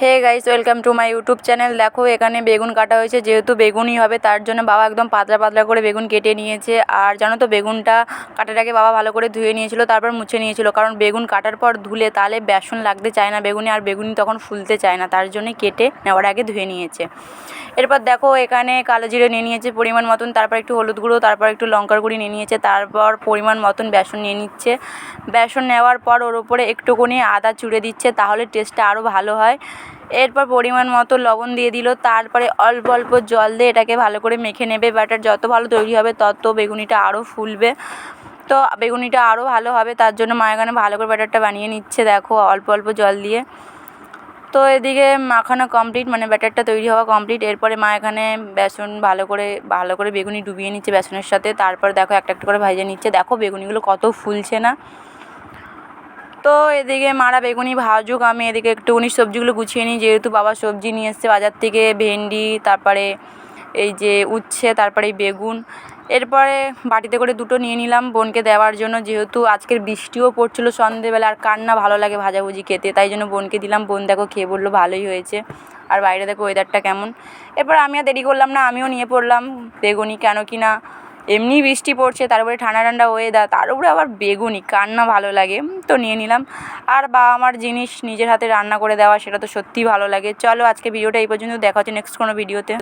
Hey guys, welcome to my YouTube channel. দেখো, এখানে বেগুন কাটা হয়েছে, যেহেতু বেগুনই হবে, তার জন্য বাবা একদম পাতলা পাতলা করে বেগুন কেটে নিয়েছে। আর জানো তো, বেগুনটা কাটার আগে বাবা ভালো করে ধুয়ে নিয়েছিল, তারপর মুছে নিয়েছিল। কারণ বেগুন কাটার পর ধুলে তাহলে বেসন লাগতে চায় না বেগুনে, আর বেগুনি তখন ফুলতে চায় না, তার জন্যই কেটে নেওয়ার আগে ধুয়ে নিয়েছে। এরপর দেখো, এখানে কালো জিরে নিয়ে নিয়েছে পরিমাণ মতন, তারপর একটু হলুদ গুঁড়ো, তারপর একটু লঙ্কার গুঁড়ি নিয়ে নিয়েছে, তারপর পরিমাণ মতন বেসন নিয়ে নিচ্ছে। বেসন নেওয়ার পর ওর উপরে একটুকুনি আদা চুড়ে দিচ্ছে, তাহলে টেস্টটা আরও ভালো হয়। এরপর পরিমাণ মতো লবণ দিয়ে দিল। তারপরে অল্প অল্প জল দিয়ে এটাকে ভালো করে মেখে নেবে। ব্যাটার যত ভালো তৈরি হবে, তত বেগুনিটা আরও ফুলবে। তো বেগুনিটা আরও ভালো হবে, তার জন্য মা এখানে ভালো করে ব্যাটারটা বানিয়ে নিচ্ছে, দেখো, অল্প অল্প জল দিয়ে। তো এদিকে মাখানো কমপ্লিট মানে ব্যাটারটা তৈরি হওয়া কমপ্লিট এরপরে মা এখানে বেসন ভালো করে ভালো করে বেগুনি ডুবিয়ে নিচ্ছে বেসনের সাথে। তারপর দেখো একটা একটা করে ভাজে নিচ্ছে। দেখো বেগুনিগুলো কত ফুলছে না। তো এদিকে মারা বেগুনি ভাজুক, আমি এদিকে একটু একটুখানি সবজিগুলো গুছিয়ে নিই, যেহেতু বাবা সবজি নিয়ে এসছে বাজার থেকে, ভেন্ডি, তারপরে এই যে উচ্ছে, তারপরে বেগুন। এরপরে বাটিতে করে দুটো নিয়ে নিলাম বোনকে দেওয়ার জন্য, যেহেতু আজকের বৃষ্টিও পড়ছিলো সন্ধেবেলা, আর কার না ভালো লাগে ভাজাভুজি খেতে, তাই জন্য বোনকে দিলাম। বোন দেখো খেয়ে বলল ভালোই হয়েছে। আর বাইরে দেখো ওয়েদারটা কেমন। এরপর আমি আর দেরি করলাম না, আমিও নিয়ে পড়লাম। বেগুনি কেন কি না এমনি বৃষ্টি পড়ছে, তার উপরে ঠান্ডা ঠান্ডা ওয়েদার তার উপরে আবার বেগুনি, কান্না ভালো লাগে। তো নিয়ে নিলাম। আর বা আমার জিনিস নিজের হাতে রান্না করে দেওয়া, সেটা তো সত্যিই ভালো লাগে। চলো আজকে ভিডিওটা এই পর্যন্ত, দেখা হচ্ছে নেক্সট কোনো ভিডিওতে